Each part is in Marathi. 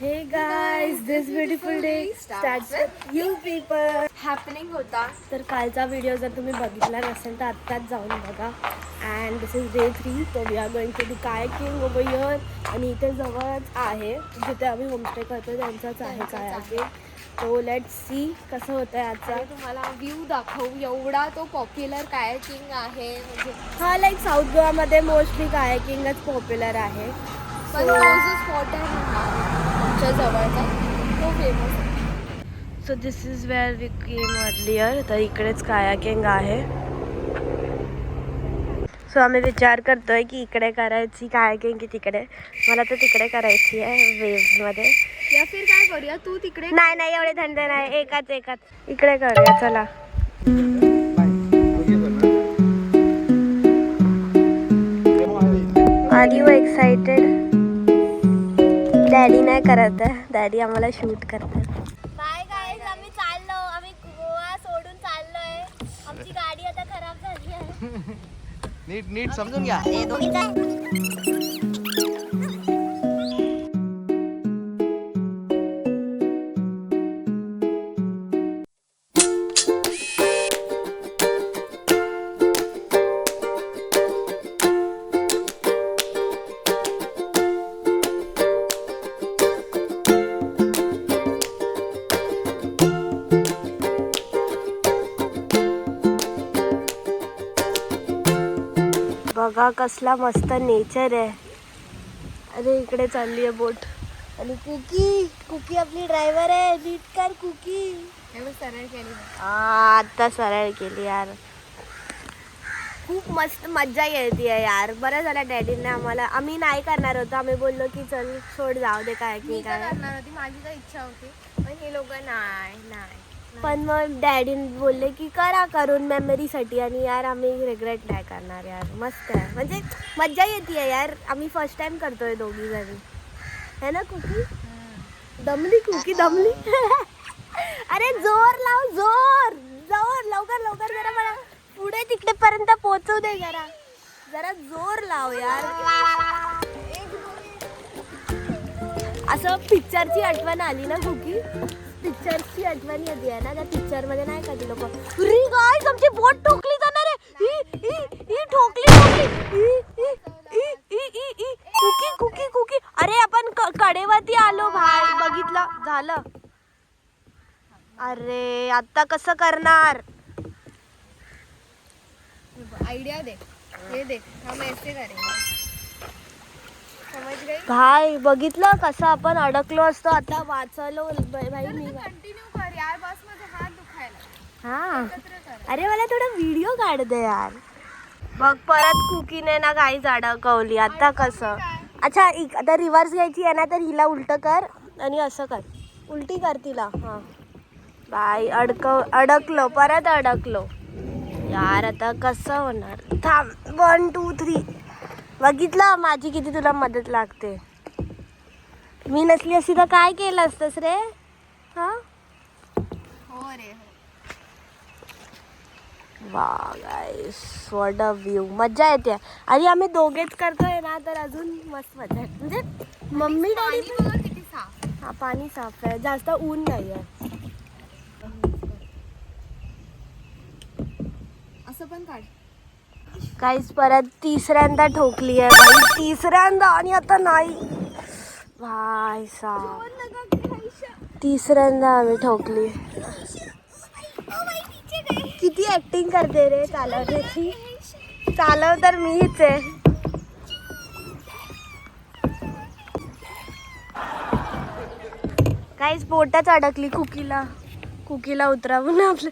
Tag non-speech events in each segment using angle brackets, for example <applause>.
Hey guys, this beautiful day starts with you people. Happening होता. तर कालचा व्हिडिओ जर तुम्ही बघितला नसेल तर आत्ताच जाऊन बघा. And this is day three तो we are going to the kayaking over here आणि इथे जवळच आहे. जिथे आम्ही होमस्टे करतो त्यांचाच आहे कायकिंग तो लेट सी कसं होतं आहे आजचा. आणि तुम्हाला व्ह्यू दाखवू. एवढा तो पॉप्युलर कायकिंग आहे. म्हणजे हा लाईक साऊथ गोवामध्ये मोस्टली कायकिंगच पॉप्युलर आहे. पण स्पॉट आहे. आमच्या जवळचा. तो फेमस आहे so this is where we came earlier तर इकडेच कायाकिंग आहे. सो आम्ही विचार करतोय की इकडे करायची कायाकिंग की तिकडे. मला तर तिकडे करायची आहे वेव्समध्ये या फिर काय करूया? तू तिकडे नाही नाही एवढे थंड नाही. एकाच एकाच. इकडे करूया चला. आर यू एक्साइटेड डॅडी नाही करत. आहे डॅडी आम्हाला शूट करतात. बाय गाईज आम्ही चाललो. आम्ही गोवा सोडून चाललोय. आमची गाडी आता खराब झाली आहे. <laughs> नीट नीट समजून घ्या. बघा कसला मस्त नेचर आहे. अरे इकडे चालली आहे बोट. आणि कुकी कुकी आपली ड्रायव्हर आहे. नीट कर कुकी. सरळ केली. आता सरळ केली यार. खूप मस्त मज्जा येते यार. बरं झालं डॅडीने आम्हाला. आम्ही नाही करणार होतो. आम्ही बोललो की चल सोड जाऊ दे काय की काय काय. करणार होती. माझी तर इच्छा होती. पण हे लोक नाही नाही. पण मग डॅडी बोलले की करा करून मेमरीसाठी आणि यार आम्ही रिग्रेट नाही करणार यार. मस्त आहे. म्हणजे मज्जा येते यार. आम्ही फर्स्ट टाइम करतोय दोघी जणी. है ना कुकी? दमली कुकी दमली? <laughs> अरे जोर लाव जोर! जोर! लवकर लवकर जरा मला पुढे तिकडे पर्यंत पोहोचू दे जरा. जरा जोर लाव यार. असं पिक्चरची आठवण आली ना कुकी? पिक्चरची आठवण येते आहे ना त्या पिक्चरमध्ये नाही का ती लोक? री गाईस आमची बोट ठोकली जाणार आहे. ही ठोकली ठोकली. Cookie cookie cookie. अरे आपण कडेवरती आलो भाई बघितलं झालं. अरे आता कसं करणार? आयडिया दे हे दे हा मेसेज करेंगे भाई बघितलं कसं आपण अडकलो असतो आता वाचलो भाई मी हा. अरे मला थोडा व्हिडिओ काढ दे यार. बघ परत कुकीने ना गाईच अडकवली आता कसं? अच्छा आता रिव्हर्स घ्यायची आहे ना तर हिला उलट कर आणि असं कर. उलटी कर तिला. हां. बाई अडकव अडकलो परत अडकलो. यार आता कसं होणार? थांब. वन टू थ्री बघितलं माझी किती तुला मदत लागते. मी नसली असती तर काय केलं असतंस रे? हां? हो रे हो. वा गाईस वॉट अ व्ह्यू मज्जा येते. आणि आम्ही दोघेच करतोय ना तर अजून मस्त मजा येते. म्हणजे मम्मी डॅडी बघा किती साफ. हा पाणी साफ आहे. जास्त ऊन नाही आहे असं पण काढ. काहीच परत तिसऱ्यांदा ठोकली आहे बाई. तिसऱ्यांदा आणि आता नाही. भाई साहेब तिसऱ्यांदा आम्ही ठोकली. किती ऍक्टिंग करते रे चालवण्याची. चालव तर मीच आहे. काहीच पोटाच अडकली कुकीला. कुकीला उतरावून आपलं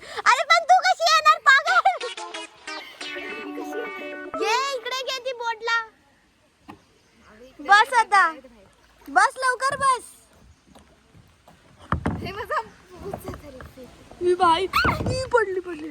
आता बस लवकर बस. हे माझा मी भाई पडली पडली.